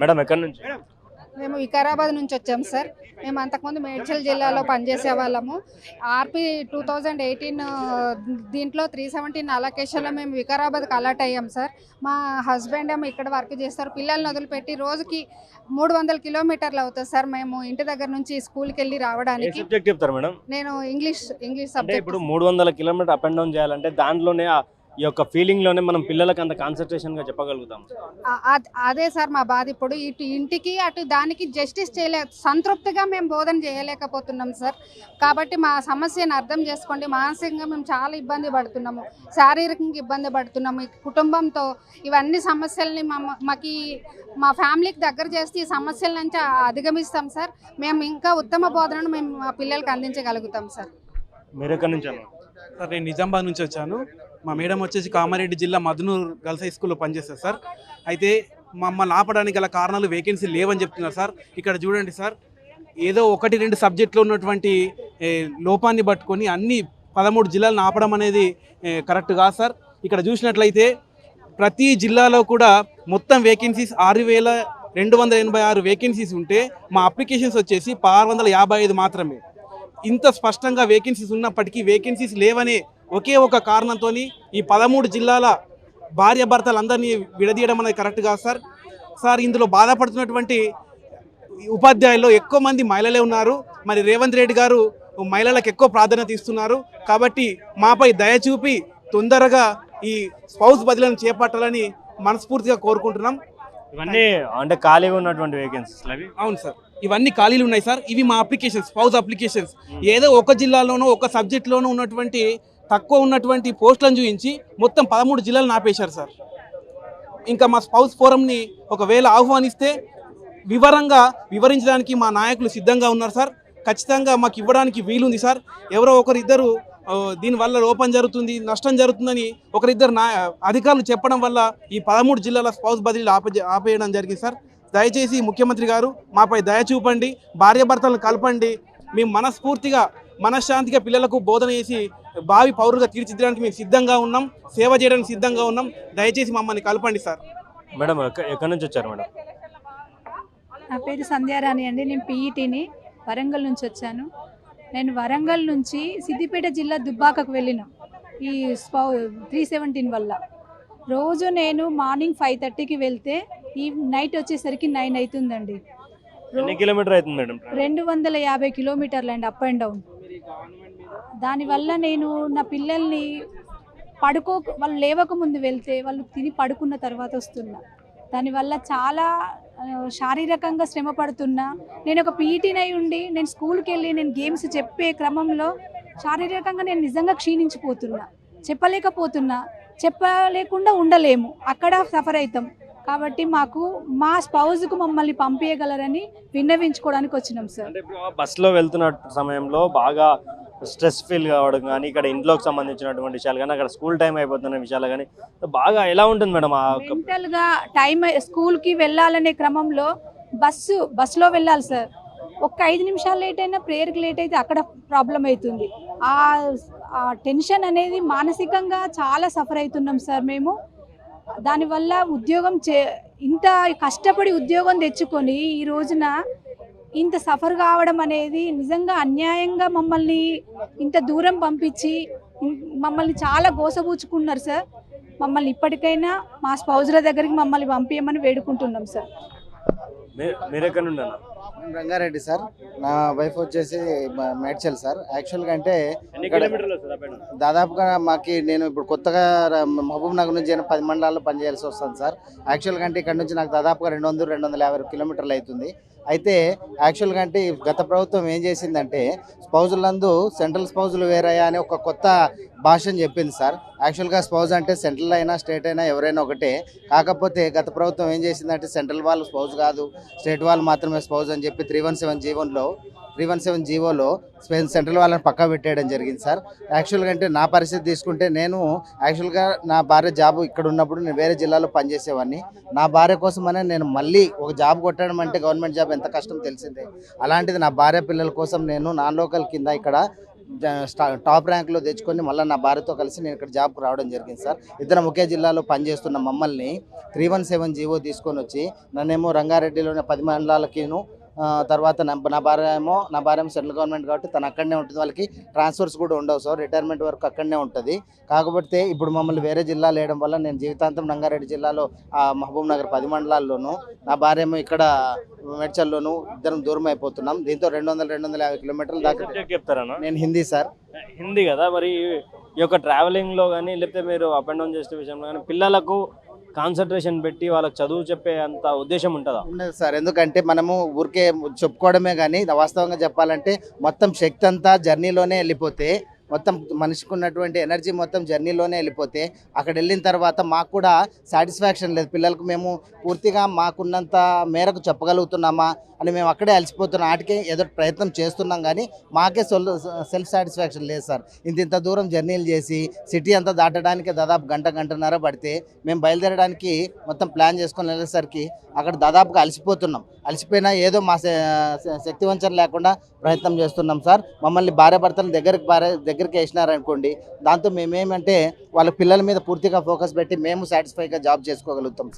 Madam ఎక్కడి నుంచి? మేము వికారాబాద్ నుంచి వచ్చాం సార్. మేము అంతకుముందు మేడ్చల్ జిల్లాలో పనిచేసే వాళ్ళము. ఆర్పి టూ థౌజండ్ ఎయిటీన్ దీంట్లో త్రీ సెవెంటీన్ అలొకేషన్లో మేము వికారాబాద్కి అలర్ట్ అయ్యాం సార్. మా హస్బెండ్ ఏమో ఇక్కడ వర్క్ చేస్తారు. పిల్లల్ని వదిలిపెట్టి రోజుకి మూడు వందల కిలోమీటర్లు అవుతుంది సార్ మేము ఇంటి దగ్గర నుంచి స్కూల్కి వెళ్ళి రావడానికి. సబ్జెక్ట్ చెప్తారు మేడం? నేను ఇంగ్లీష్ ఇంగ్లీష్ సబ్జెక్ట్ ఇప్పుడు మూడు వందల కిలోమీటర్ అప్ అండ్ డౌన్ చేయాలంటే దాంట్లోనే ఈ యొక్క ఫీలింగ్లోనే మనం పిల్లలకి అంత కాన్సన్ట్రేషన్గా చెప్పగలుగుతాం. అద్- సార్ మా బాధ ఇప్పుడు ఇటు ఇంటికి అటు దానికి జస్టిస్ చేయలే సంతృప్తిగా మేము బోధన చేయలేకపోతున్నాం సార్. కాబట్టి మా సమస్యను అర్థం చేసుకోండి. మానసికంగా మేము చాలా ఇబ్బంది పడుతున్నాము. శారీరకంగా ఇబ్బంది పడుతున్నాము. కుటుంబంతో ఇవన్నీ సమస్యల్ని మా మాకు మా ఫ్యామిలీకి దగ్గర చేస్తే ఈ సమస్యల నుంచి అధిగమిస్తాం సార్. మేము ఇంకా ఉత్తమ బోధనను మేము మా పిల్లలకి అందించగలుగుతాం సార్. మీరు ఎక్కడి నుంచి అన్న? సార్ నేను నిజామాబాద్ నుంచి వచ్చాను. మా మేడం వచ్చేసి కామారెడ్డి జిల్లా మధునూర్ గర్ల్స్ హై స్కూల్లో పనిచేస్తారు సార్. అయితే మమ్మల్ని ఆపడానికి గల కారణాలు వేకెన్సీ లేవని చెప్తున్నారు సార్. ఇక్కడ చూడండి సార్ ఏదో ఒకటి రెండు సబ్జెక్టులో ఉన్నటువంటి లోపాన్ని పట్టుకొని అన్ని పదమూడు జిల్లాలను ఆపడం అనేది కరెక్ట్ కాదు సార్? ఇక్కడ చూసినట్లయితే ప్రతి జిల్లాలో కూడా మొత్తం వేకెన్సీస్ ఆరు వేల రెండు వందల ఎనభై ఆరు వేకెన్సీస్ ఉంటే మా అప్లికేషన్స్ వచ్చేసి ఆరు వందల యాభై ఐదు మాత్రమే. ఇంత స్పష్టంగా వేకెన్సీస్ ఉన్నప్పటికీ వేకెన్సీస్ లేవనే ఒకే ఒక కారణంతో ఈ పదమూడు జిల్లాల భార్య భర్తలందరినీ విడదీయడం అనేది కరెక్ట్ కాదు సార్. సార్ ఇందులో బాధపడుతున్నటువంటి ఉపాధ్యాయుల్లో ఎక్కువ మంది మహిళలే ఉన్నారు. మరి రేవంత్ రెడ్డి గారు మహిళలకు ఎక్కువ ప్రాధాన్యత ఇస్తున్నారు. కాబట్టి మాపై దయ చూపి తొందరగా ఈ స్పౌస్ బదిలను చేపట్టాలని మనస్ఫూర్తిగా కోరుకుంటున్నాం. ఇవన్నీ అంటే ఖాళీగా ఉన్నటువంటి వేకెన్సీస్ అవి? అవును సార్. ఇవన్నీ ఖాళీలు ఉన్నాయి సార్. ఇవి మా అప్లికేషన్స్ స్పౌస్ అప్లికేషన్స్ ఏదో ఒక జిల్లాలోనో ఒక సబ్జెక్ట్లోనూ ఉన్నటువంటి తక్కువ ఉన్నటువంటి పోస్టులను చూపించి మొత్తం పదమూడు జిల్లాలు నాపేశారు సార్. ఇంకా మా స్పౌస్ ఫోరంని ఒకవేళ ఆహ్వానిస్తే వివరంగా వివరించడానికి మా నాయకులు సిద్ధంగా ఉన్నారు సార్. ఖచ్చితంగా మాకు ఇవ్వడానికి వీలుంది సార్. ఎవరో ఒకరిద్దరు దీనివల్ల లోపం జరుగుతుంది నష్టం జరుగుతుందని ఒకరిద్దరు నా అధికారులు చెప్పడం వల్ల ఈ పదమూడు జిల్లాల స్పౌస్ బదిలీలు ఆపే ఆపేయడం జరిగింది సార్. దయచేసి ముఖ్యమంత్రి గారు మాపై దయ చూపండి భార్యాభర్తలను కలపండి. మేము మనస్ఫూర్తిగా మనశ్శాంతిగా పిల్లలకు బోధన చేసి భావి పౌరులుగా తీర్చిదిద్దడానికి మేము సిద్ధంగా ఉన్నాం సేవ చేయడానికి సిద్ధంగా ఉన్నాం. దయచేసి మమ్మల్ని కలపండి సార్. మేడం ఎక్క- ఎక్కడి నుంచి వచ్చారు మేడం? నా పేరు సంధ్యారాణి అండి నేను పీఈటీని వరంగల్ నుంచి వచ్చాను. నేను వరంగల్ నుంచి సిద్దిపేట జిల్లా దుబ్బాకకు వెళ్ళిన. ఈ స్పౌ త్రీ సెవెంటీన్ వల్ల. రోజు నేను మార్నింగ్ ఫైవ్ థర్టీకి వెళ్తే ఈ నైట్ వచ్చేసరికి నైన్ అవుతుందండి. ఎన్ని కిలోమీటర్ అవుతుంది మేడం రెండు వందల యాభై కిలోమీటర్లు అండి అప్ అండ్ డౌన్ దానివల్ల నేను నా పిల్లల్ని పడుకో వాళ్ళు లేవక ముందు వెళ్తే వాళ్ళు తిని పడుకున్న తర్వాత వస్తున్నా. దానివల్ల చాలా శారీరకంగా శ్రమ పడుతున్నా నేను ఒక పీఈటీని ఉండి నేను స్కూల్కి వెళ్ళి నేను గేమ్స్ చెప్పే క్రమంలో శారీరకంగా నేను నిజంగా క్షీణించిపోతున్నా చెప్పలేకపోతున్నా చెప్పలేకుండా ఉండలేము. అక్కడ సఫర్ అవుతాం కాబట్టి మాకు మా స్పౌజ్కు మమ్మల్ని పంపించగలరని విన్నవించుకోవడానికి వచ్చినాం సార్. బస్సులో వెళ్తున్న సమయంలో బాగా స్ట్రెస్ ఫీల్ కావడం కానీ ఇక్కడ ఇంట్లోకి సంబంధించినటువంటి విషయాలు కానీ అక్కడ స్కూల్ టైం అయిపోతున్న విషయాలు కానీ బాగా ఎలా ఉంటుంది మేడం మెంటల్గా టైం స్కూల్కి వెళ్ళాలనే క్రమంలో బస్సు బస్సులో వెళ్ళాలి సార్. ఒక్క ఐదు నిమిషాలు లేట్ అయినా ప్రేయర్కి లేట్ అయితే అక్కడ ప్రాబ్లం అవుతుంది. ఆ టెన్షన్ అనేది మానసికంగా చాలా సఫర్ అవుతున్నాం సార్ మేము. దానివల్ల ఉద్యోగం చే ఇంత కష్టపడి ఉద్యోగం తెచ్చుకొని ఈ రోజున ఇంత సఫర్ కావడం అనేది నిజంగా అన్యాయంగా మమ్మల్ని ఇంత దూరం పంపించి మమ్మల్ని చాలా గోసబూచుకున్నారు సార్. మమ్మల్ని ఇప్పటికైనా మా స్పౌజుల దగ్గరికి మమ్మల్ని పంపించమని వేడుకుంటున్నాం సార్. మీ- రంగారెడ్డి సార్. నా వైఫ్ వచ్చేసి మేడ్చల్ సార్. యాక్చువల్గా అంటే ఇక్కడ-? దాదాపుగా మాకు నేను ఇప్పుడు కొత్తగా మహబూబ్ నగర్ నుంచి నేను పది మండలాల్లో పనిచేయాల్సి వస్తుంది సార్. యాక్చువల్గా అంటే ఇక్కడ నుంచి నాకు దాదాపుగా రెండు వందలు రెండు వందల యాభై కిలోమీటర్లు అవుతుంది. అయితే యాక్చువల్గా అంటే గత ప్రభుత్వం ఏం చేసిందంటే స్పౌజులందు సెంట్రల్ స్పౌజులు వేరయ్యా అని ఒక కొత్త భాషను చెప్పింది సార్. యాక్చువల్గా స్పౌజ్ అంటే సెంట్రల్ అయినా స్టేట్ అయినా ఎవరైనా ఒకటే. కాకపోతే గత ప్రభుత్వం ఏం చేసిందంటే సెంట్రల్ వాళ్ళు స్పౌజ్ కాదు స్టేట్ వాళ్ళు మాత్రమే స్పౌజ్ అని చెప్పి త్రీ వన్ సెవెన్ జీవన్లో త్రీ వన్ సెవెన్ జీవోలో సెంట్రల్ వాళ్ళని పక్కా పెట్టేయడం జరిగింది సార్. యాక్చువల్గా అంటే నా పరిస్థితి తీసుకుంటే నేను యాక్చువల్గా నా భార్య జాబ్ ఇక్కడ ఉన్నప్పుడు నేను వేరే జిల్లాలో పనిచేసేవాడిని. నా భార్య కోసమనే నేను మళ్ళీ ఒక జాబ్ కొట్టడం అంటే గవర్నమెంట్ జాబ్ ఎంత కష్టం తెలిసిందే. అలాంటిది నా భార్య పిల్లల కోసం నేను నాన్ లోకల్ కింద ఇక్కడ టాప్ ర్యాంక్లో తెచ్చుకొని మళ్ళీ నా భార్యతో కలిసి నేను ఇక్కడ జాబ్కు రావడం జరిగింది సార్. ఇద్దరం ఒకే జిల్లాలో పనిచేస్తున్న మమ్మల్ని త్రీ వన్ సెవెన్ జీవో తీసుకొని వచ్చి నన్నేమో రంగారెడ్డిలోని పది మండలాలకిను తర్వాత నా భార్య ఏమో నా భార్య ఏమో సెంట్రల్ గవర్నమెంట్ కాబట్టి తను అక్కడనే ఉంటుంది. వాళ్ళకి ట్రాన్స్ఫర్స్ కూడా ఉండవు సార్. రిటైర్మెంట్ వరకు అక్కడనే ఉంటుంది. కాకపోతే ఇప్పుడు మమ్మల్ని వేరే జిల్లాలో వేయడం వల్ల నేను జీవితాంతం రంగారెడ్డి జిల్లాలో ఆ, మహబూబ్ నగర్ పది మండలాల్లోనూ నా భార్య ఏమో ఇక్కడ మేడ్చల్లోనూ ఇద్దరం దూరం అయిపోతున్నాం. దీంతో రెండు వందల రెండు వందల యాభై కిలోమీటర్ల దాకా చెప్తారన్నా? నేను హిందీ సార్. హిందీ కదా. మరి ఈ యొక్క ట్రావెలింగ్లో కానీ లేకపోతే మీరు అప్ అండ్ డౌన్ చేసే విషయంలో కానీ పిల్లలకు కాన్సన్ట్రేషన్ పెట్టి వాళ్ళకి చదువు చెప్పే అంత ఉద్దేశం ఉంటుందా? ఉండదు సార్. ఎందుకంటే మనము ఊరికే చెప్పుకోవడమే కానీ వాస్తవంగా చెప్పాలంటే మొత్తం శక్తి అంతా జర్నీలోనే వెళ్ళిపోతే మొత్తం మనిషికి ఉన్నటువంటి ఎనర్జీ మొత్తం జర్నీలోనే వెళ్ళిపోతే అక్కడ వెళ్ళిన తర్వాత మాకు కూడా సాటిస్ఫాక్షన్ లేదు. పిల్లలకు మేము పూర్తిగా మాకున్నంత మేరకు చెప్పగలుగుతున్నామా అని మేము అక్కడే అలసిపోతున్నాం. ఆటికే ఏదో ప్రయత్నం చేస్తున్నాం కానీ మాకే సొల్ సెల్ఫ్ సాటిస్ఫాక్షన్ లేదు సార్. ఇంత ఇంత దూరం జర్నీలు చేసి సిటీ అంతా దాటడానికి దాదాపు గంట గంటన్నర పడితే మేము బయలుదేరడానికి మొత్తం ప్లాన్ చేసుకొని వెళ్ళేసరికి అక్కడ దాదాపుగా అలసిపోతున్నాం. అలసిపోయినా ఏదో మా శక్తివంచన శక్తి వంచన లేకుండా ప్రయత్నం చేస్తున్నాం సార్. మమ్మల్ని భార్య భర్తలు దగ్గరికి భార్య దగ్గరికి వేసినారనుకోండి దాంతో మేమేమంటే వాళ్ళ పిల్లల మీద పూర్తిగా ఫోకస్ పెట్టి మేము సాటిస్ఫైగా జాబ్ చేసుకోగలుగుతాం.